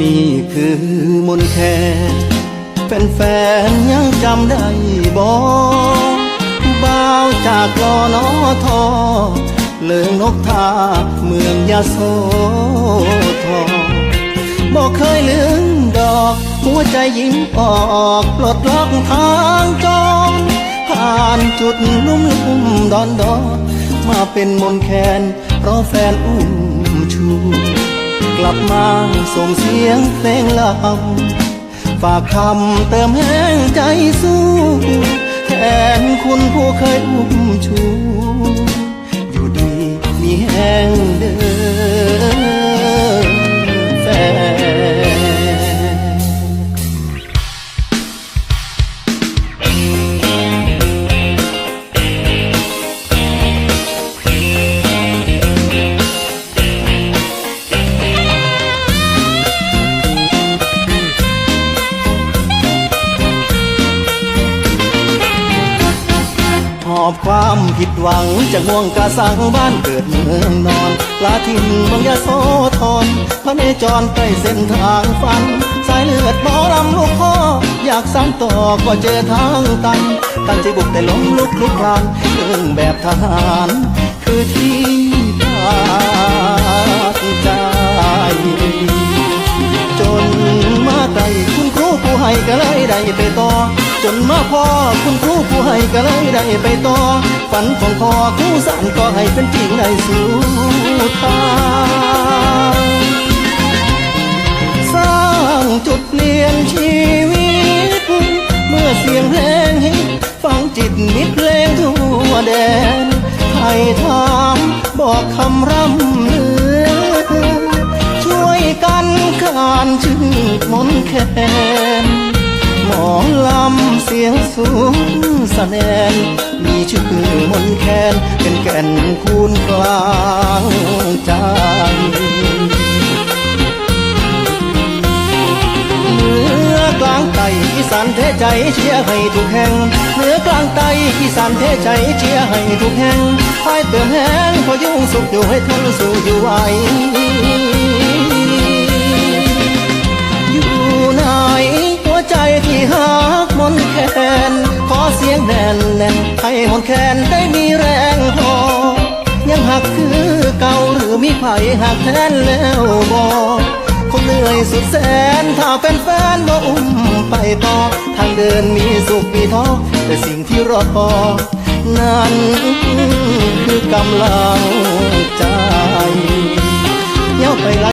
นี่คือมนแคนเป็นแฟนๆยังจำได้บ่บ่าวจากกอนอทอเลิงนกทาเมืองยาโสธรบอกเคยลืมดอก หัวใจยิ้มออกปลดล็อกทางจรผ่านจุดลุ่มลุ่มดอนดอนมาเป็นมนแคนเพราะแฟนอุ้มชู กลับมาส่งเสียงเพลงลำฝากคำเติมแห้งใจสู้ แทนคุณผู้เคยอุ้ม อบความผิดหวังจากห่วงกาสังบ้านเกิดเมืองนอนลาทินบางยาโสธรพระเนจรใกล้เส้นทางฝัน สายเลือดหมอลำลูกพ่อ อยากสานต่อก็เจอทางตัน ตั้งใจบุกแต่ล้มลุกลุกคลานเรื่องแบบทหาร คือที่ตั้งใจจนมาไต่คุณครูผู้ให้ก็เลยได้ไปต่อ จนมาพอคุณครูผู้ให้ก็เลยได้ไปต่อ ฝันของพ่อครูสั่นก็ให้เป็นจริงในสู่ทางสร้างจุดเปลี่ยนชีวิต เมื่อเสียงเพลงฮิตฟังจิตมิตรเพลงทั่วแดนไทยถามบอกคำร่ำลือ ช่วยกันขานชื่อมนแคนหมอลำเสียงสูงสะแนน มีชื่อมนแคนเป็นแก่นคูณกลางใจเหนือกลางไตอีสานเทใจเชียร์ให้ทุกแห่งเหนือกลางไตอีสานเทใจเชียร์ให้ทุกแห่งให้เติมแห้งพอยุ่งสุขอยู่ให้ทนสู้อยู่ไหว น่นแน่นให้หมนแคนได้มีแรงพอยังหักคือเก่าหรือมีไผหักแทนแล้วบอกคงเหนื่อยสุดแสนถ้าเป็นแฟนๆบ่อุ้มไปต่อ ทางเดินมีสุขมีท้อแต่สิ่งที่รอนั้นคือกำลังใจเย้าไปล